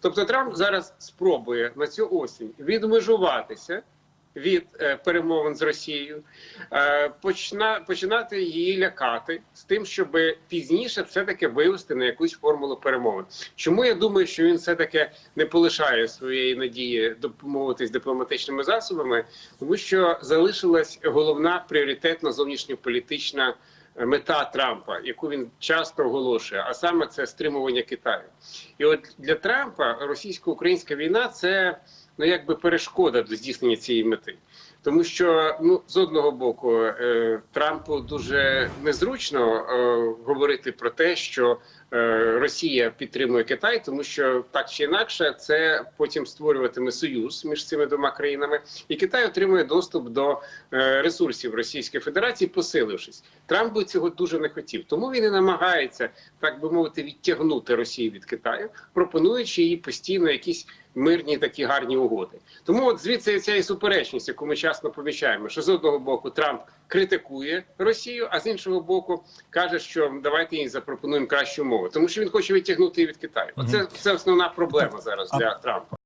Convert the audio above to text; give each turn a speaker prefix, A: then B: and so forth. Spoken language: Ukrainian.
A: Тобто Трамп зараз спробує на цю осінь відмежуватися від е, перемовин з Росією, е, почна, починати її лякати з тим, щоб пізніше все-таки вивести на якусь формулу перемовин. Чому я думаю, що він все-таки не полишає своєї надії допомовитись дипломатичними засобами, тому що залишилась головна пріоритетна зовнішньополітична мета Трампа, яку він часто оголошує, а саме це стримування Китаю. І от для Трампа російсько-українська війна це ну якби перешкода до здійснення цієї мети. Тому що ну з одного боку е, Трампу дуже незручно е, говорити про те, що Росія підтримує Китай, тому що так чи інакше це потім створюватиме союз між цими двома країнами, і Китай отримує доступ до е, ресурсів Російської Федерації, посилившись. Трамп би цього дуже не хотів, тому він і намагається так би мовити відтягнути Росію від Китаю, пропонуючи їй постійно якісь мирні такі гарні угоди. Тому от звідси ця і суперечність, яку ми часто помічаємо, що з одного боку Трамп критикує Росію, а з іншого боку каже, що давайте їй запропонуємо кращу умови, тому що він хоче відтягнути її від Китаю. Оце це основна проблема зараз для Трампа.